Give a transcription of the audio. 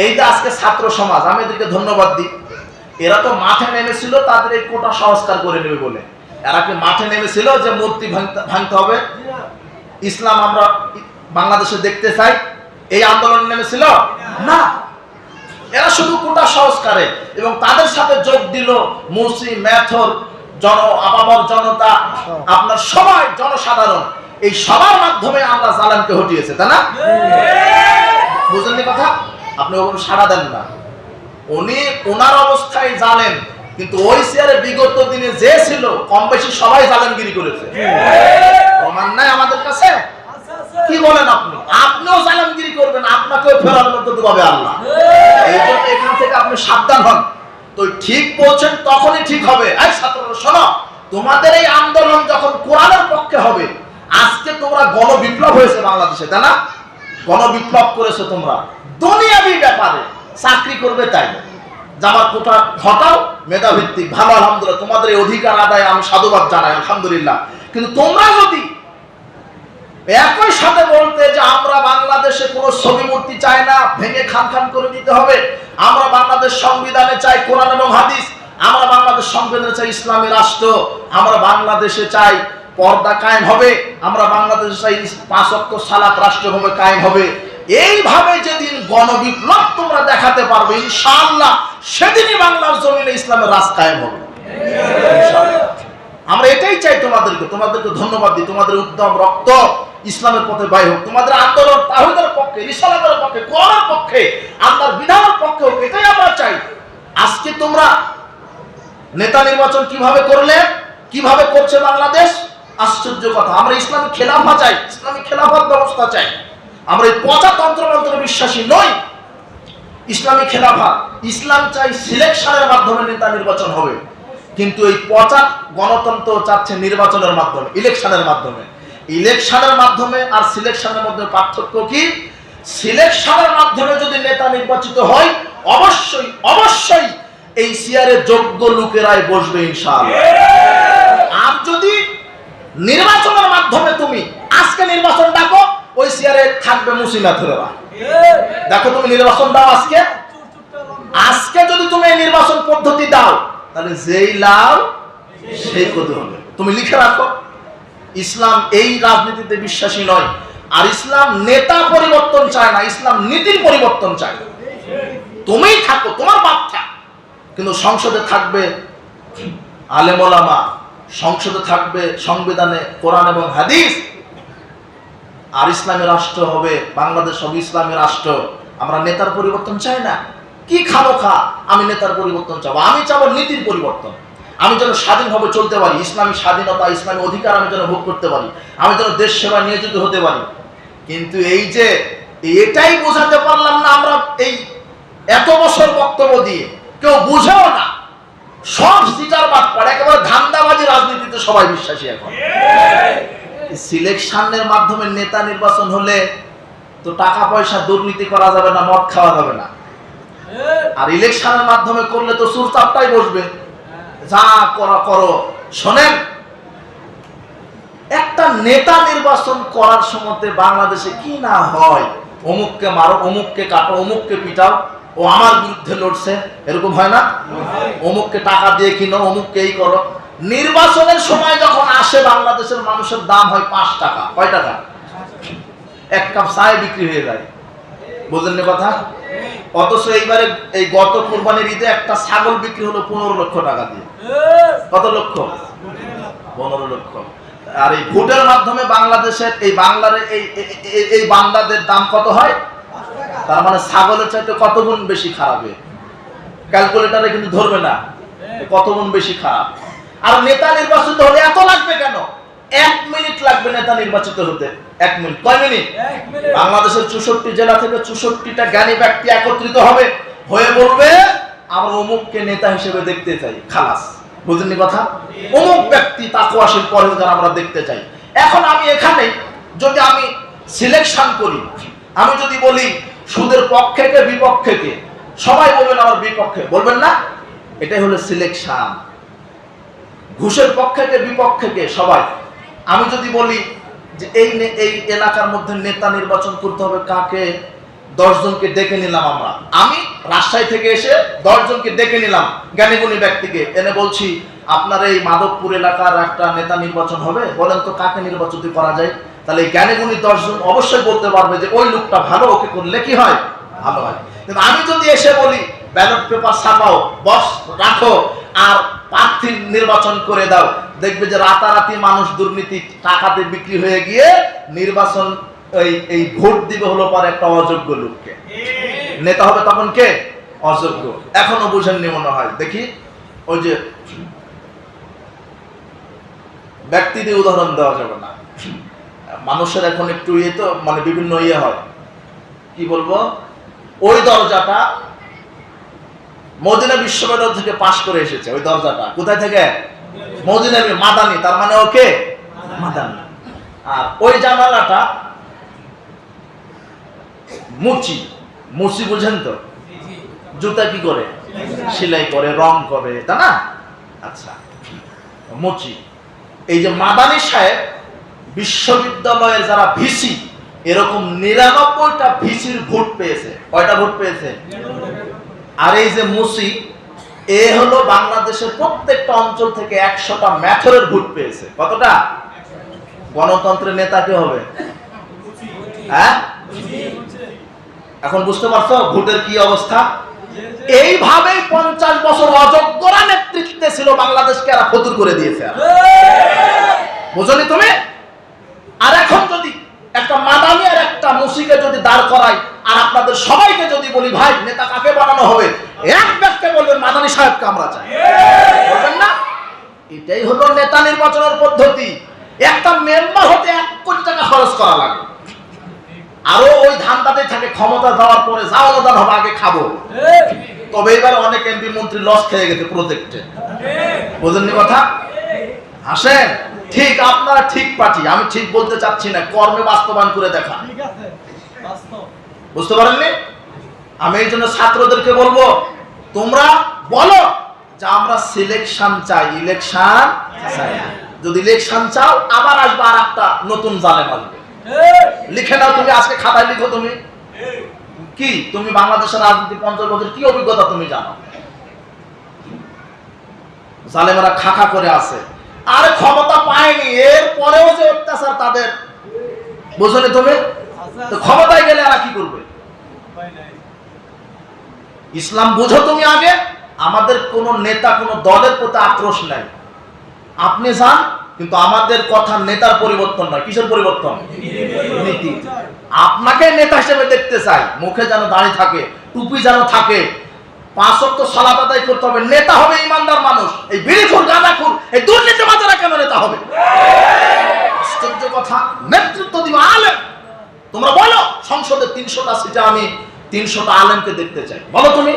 এই যে আজকে ছাত্র সমাজ আমি এদেরকে ধন্যবাদ দিই। এরা তো মাঠে নেমেছিল তাদের এই কোটা সংস্কার করে নেবে বলে। এরা কি মাঠে নেমেছিল যে মূর্তি ভাঙতে- হবে? ইসলাম আমরা বাংলাদেশে দেখতে চাই। এই আন্দোলন নেমেছিল? না। এরা শুধু কোটা সংস্কারে এবং তাদের সাথে যোগ দিল মুসি মেথর জন আবাবর জনতা আপনার সবাই জনসাধারণ। এই সবার মাধ্যমে আমরা জালানকে হটিয়েছে তাই না? বুঝলেন কথা? আপনি ওরকম সাড়া দেন না। উনি ওনার অবস্থায় জানেন কিন্তু ওই চেয়ারে বিগত দিনে যে ছিল কম বেশি সবাই জালেনগিরি করেছে। প্রমাণ নাই আমাদের কাছে? কি বলেন আপনি? আপনিও জালেমগিরি করবেন আপনাকেও ফেরার মতো ডুবাবে আল্লাহ। এই জন্য এখান থেকে আপনি সাবধান হন। তো ঠিক বলছেন তখনই ঠিক হবে। এই ছাত্ররা শোনো তোমাদের এই আন্দোলন যখন কোরআনের পক্ষে হবে আজকে তোমরা গণবিপ্লব হয়েছে বাংলাদেশে তাই না? গণবিপ্লব করেছ তোমরা। দুনিয়াবি ব্যাপারে চাকরি করবে তাই। জামার কোটা ঘটাও, মেধাভিত্তিক, ভালো, আলহামদুলিল্লাহ। তোমাদের এই অধিকার আদায় আমি সাধুবাদ জানাই, আলহামদুলিল্লাহ। কিন্তু তোমরা যদি একই সাথে বলতে যে আমরা বাংলাদেশে কোনো ছবি মূর্তি চাই না, ভেঙে খান খান করে দিতে হবে, আমরা বাংলাদেশ সংবিধানে চাই কোরআন এবং হাদিস, আমরা বাংলাদেশ সংবিধানে চাই ইসলামী রাষ্ট্র, আমরা বাংলাদেশে চাই পর্দা কায়েম হবে, আমরা বাংলাদেশে চাই পাঁচ অক্ট সালাত রাষ্ট্রভাবে কায়েম হবে। এইভাবে যেদিন গণবিপ্লব তোমরা দেখাতে পারবে ইনশাআল্লাহ সেদিনই বাংলার জমিনে ইসলামের রাজ কায়েম হবে। আমরা এটাই চাই তোমাদেরকে তোমাদেরকে ধন্যবাদ দিই তোমাদের উদ্যম রক্ত ইসলামের পথে বাই হোক তোমাদের আন্দোলন তাহিদের পক্ষে রিসালাতের পক্ষে কোরআনের পক্ষে আল্লাহর বিধানের পক্ষে হোক এটাই আমরা চাই। আজকে তোমরা নেতা নির্বাচন কীভাবে করলে কীভাবে করছে বাংলাদেশ? আশ্চর্য কথা আমরা ইসলামী খেলাফা চাই ইসলামী খেলাফত ব্যবস্থা চাই। আমরা এই পচা তন্ত্রমন্ত্রে বিশ্বাসী নই। ইসলামী খেলাফা ইসলাম চাই সিলেকশনের মাধ্যমে নেতা নির্বাচন হবে। কিন্তু এই পচা গণতন্ত্র চাচ্ছে নির্বাচনের মাধ্যমে ইলেকশনের মাধ্যমে। ইলেকশনের মাধ্যমে আর সিলেকশনের মধ্যে পার্থক্য কি? সিলেকশনের মাধ্যমে যদি নেতা নির্বাচিত হয় অবশ্যই অবশ্যই এই সিয়ারে যোগ্য লোকেরাই বসবে ইনশাআল্লাহ। আর যদি নির্বাচনের মাধ্যমে তুমি আজকে নির্বাচন ডাকো ওই সিয়ারে থাকবে মুসিমাথুরেরা দেখো তুমি নির্বাচন দাও আজকে। আজকে যদি তুমি এই নির্বাচন পদ্ধতি দাও, তাহলে যেই লাভ সেই কত হবে। তুমি লিখে রাখো। ইসলাম এই রাজনীতিতে বিশ্বাসী নয়। আর ইসলাম নেতা পরিবর্তন চায় না, ইসলাম নীতির পরিবর্তন চায়। তুমিই থাকো, তোমার থাক কিন্তু সংসদে থাকবে আলেমোলামা, সংসদে থাকবে সংবিধানে কোরআন এবং হাদিস। আর ইসলামী রাষ্ট্র হবে, বাংলাদেশ হবে ইসলামী রাষ্ট্র। আমরা নেতার পরিবর্তন চাই না। কি খাব খা, আমি নেতার পরিবর্তন চাবো। আমি চাবো নীতির পরিবর্তন। আমি যেন স্বাধীনভাবে চলতে পারি, ইসলামী স্বাধীনতা, ইসলামী অধিকার আমি যেন ভোগ করতে পারি। আমি যেন দেশ সেবা নিয়োজিত হতে পারি। কিন্তু এই যে, এটাই বোঝাতে পারলাম না আমরা এই এত বছর বক্তব্য দিয়ে। কেউ বুঝেও না। সব সিটার বাদ পারে একেবারে ধান্দাবাজি রাজনীতিতে সবাই বিশ্বাসী এখন। সিলেকশনের মাধ্যমে নেতা নির্বাচন হলে তো টাকা পয়সা দুর্নীতি করা যাবে না মদ খাওয়া যাবে না। আর ইলেকশনের মাধ্যমে করলে তো সুরচাপটাই বসবে। যা করা করো। শোনেন একটা নেতা নির্বাচন করার সময় বাংলাদেশে কি না হয়? অমুককে মারো অমুককে কাটো অমুককে পিটাও ও আমার বিরুদ্ধে লড়ছে এরকম হয় না? অমুককে টাকা দিয়ে কিনো অমুককে এই করো। নির্বাচনের সময় যখন আসে, বাংলাদেশের মানুষের দাম হয় পাঁচ টাকা। কয় টাকা? এক কাপ চায় বিক্রি হয়ে যায়। বুঝলেন না কথা? অথচ এইবারে এই গত কোরবানির ঈদে একটা ছাগল বিক্রি হলো পনেরো লক্ষ টাকা দিয়ে। কত লক্ষ? পনেরো লক্ষ। আর এই ভোটের মাধ্যমে বাংলাদেশের এই বাংলার এই, এই- বান্দাদের দাম কত হয়? তার মানে ছাগলের চাইতে কত গুণ বেশি খারাপ। ক্যালকুলেটারে কিন্তু ধরবে না। কত গুণ বেশি খারাপ আর নেতা নির্বাচিত হলে এত লাগবে কেন? এক মিনিট লাগবে নেতা নির্বাচিত হতে। এক মিনিট। কয় মিনিট? বাংলাদেশের চৌষট্টি জেলা থেকে চৌষট্টিটা জ্ঞানী ব্যক্তি একত্রিত হবে। হয়ে বলবে আমরা অমুককে নেতা হিসেবে দেখতে চাই। খালাস। বুঝলেন কথা? অমুক ব্যক্তি তাকুয়াশীল পরেজগার আমরা দেখতে চাই। এখন আমি এখানে যদি আমি সিলেকশন করি আমি যদি বলি সুদের পক্ষে কে বিপক্ষে কে? সবাই বলবেন আমার বিপক্ষে। বলবেন না? এটাই হলো সিলেকশন ঘুষের পক্ষে কে বিপক্ষে কে সবাই। আমি যদি বলি যে এই এই এলাকার মধ্যে নেতা নির্বাচন করতে হবে, কাকে? দশজনকে ডেকে নিলাম আমরা। আমি রাজশাহী থেকে এসে দশজনকে ডেকে নিলাম জ্ঞানীগুণী ব্যক্তিকে। এনে বলছি, আপনার এই মাধবপুর এলাকার একটা নেতা নির্বাচন হবে। বলেন তো কাকে নির্বাচন করা যায়? তাহলে এই জ্ঞানীগুণী দশজন অবশ্যই বলতে পারবে যে ওই লোকটা ভালো, ওকে করলে কি হয়? ভালো হয়। কিন্তু আমি যদি এসে বলি, ব্যালট পেপার ছাপাও, বস, রাখো। আর প্রার্থী নির্বাচন করে দাও। দেখবে যে রাতারাতি মানুষ দুর্নীতি টাকাতে বিক্রি হয়ে গিয়ে নির্বাচন এই এই ভোট দিবে হলো পরে একটা অযোগ্য লোককে। নেতা হবে তখন কে? অযোগ্য। এখনও বুঝেননি মনে হয়। দেখি ওই যে ব্যক্তি দিয়ে উদাহরণ দেওয়া যাবে না। মানুষের এখন একটু ইয়ে তো মানে বিভিন্ন ইয়ে হয়। কি বলব? ওই দরজাটা মদিনা বিশ্ববিদ্যালয় থেকে পাশ করে এসেছে, ওই দরজাটা। কোথায় থেকে? মদিনা মাদানি। তার মানে ওকে মাদানি। আর ওই জানালাটা মুচি। মুচি বুঝেন তো? জুতা কি করে? সেলাই করে, রং করে তা না? আচ্ছা মুচি। এই যে মাদানি সাহেব বিশ্ববিদ্যালয়ের যারা ভিসি, এরকম নিরানব্বইটা ভিসির ভোট পেয়েছে। কয়টা ভোট পেয়েছে? আর এই যে মুসি, এ হলো বাংলাদেশের প্রত্যেকটা অঞ্চল থেকে একশোটা ম্যাথরের ভোট পেয়েছে। কতটা? গণতন্ত্রের নেতা কে হবে? হ্যাঁ? এখন বুঝতে পারছ ভোটের কি অবস্থা? এইভাবেই পঞ্চাশ বছর অযোগ্যরা নেতৃত্বে ছিল বাংলাদেশকে এরা ফতুর করে দিয়েছে বুঝলি তুমি? আর এখন যদি একটা মাদামি আর একটা মুসিকে যদি দাঁড় করাই, আর আপনাদের সবাইকে যদি বলি, ভাই, নেতা কাকে বানানো হবে। এক ব্যক্তি বলবেন মাদানি সাহেবকে আমরা চাই। বলবেন না। এটাই হলো নেতা নির্বাচনের পদ্ধতি। একটা মেম্বার হতে এক কোটি টাকা খরচ করা লাগে। আরও ওই ধান্দাতে থাকে ক্ষমতা দেওয়ার পরে যা অনুদান হবে আগে খাব। তবে এবার অনেক এমপি মন্ত্রী লস খেয়ে গেছে প্রজেক্টে বুঝেননি কথা? আসেন। ঠিক আপনারা ঠিক পার্টি। আমি ঠিক বলতে চাচ্ছি না কর্মে বাস্তবায়ন করে দেখা বুঝতে পারেননি? আমি এই জন্য ছাত্রদেরকে বলব, তোমরা বলো যে আমরা সিলেকশন চাই ইলেকশন চাই। যদি ইলেকশন চাও, আবার আসবে আর একটা নতুন জালে আসবে। লিখে নাও তুমি, আজকে খাতায় লিখো তুমি। কি? তুমি বাংলাদেশের রাজনীতি পঞ্চাশ বছর কি অভিজ্ঞতা তুমি জানো? জালেমারা খাখা করে আছে। আর ক্ষমতা পায়নি এর পরেও যে অত্যাচার তাদের। বুঝলি তুমি? ক্ষমতায় গেলে আর কি করবে? ইসলাম বুঝো তুমি আগে, আমাদের কোন নেতা, কোন দলের প্রতি আক্রোশ নাই। আপনি যান, কিন্তু আমাদের কথা নেতার পরিবর্তন নয়। কিসের পরিবর্তন? নীতি। আপনাকে নেতা হিসেবে দেখতে চাই। মুখে যেন দাঁড়িয়ে থাকে, টুপি যেন থাকে। পাঁচ অক্ট সালাত আদায় করতে হবে। নেতা হবে ইমানদার মানুষ। এই বিড়িখুর গাঁদাখুর এই দুর্নীতি বাজারা কেন নেতা হবে? আশ্চর্য কথা। নেতৃত্ব দিবে আলেম। তোমরা বলো, সংসদে তিনশোটা সিটে আমি তিনশোটা আলেমকে দেখতে চাই। বলো তুমি?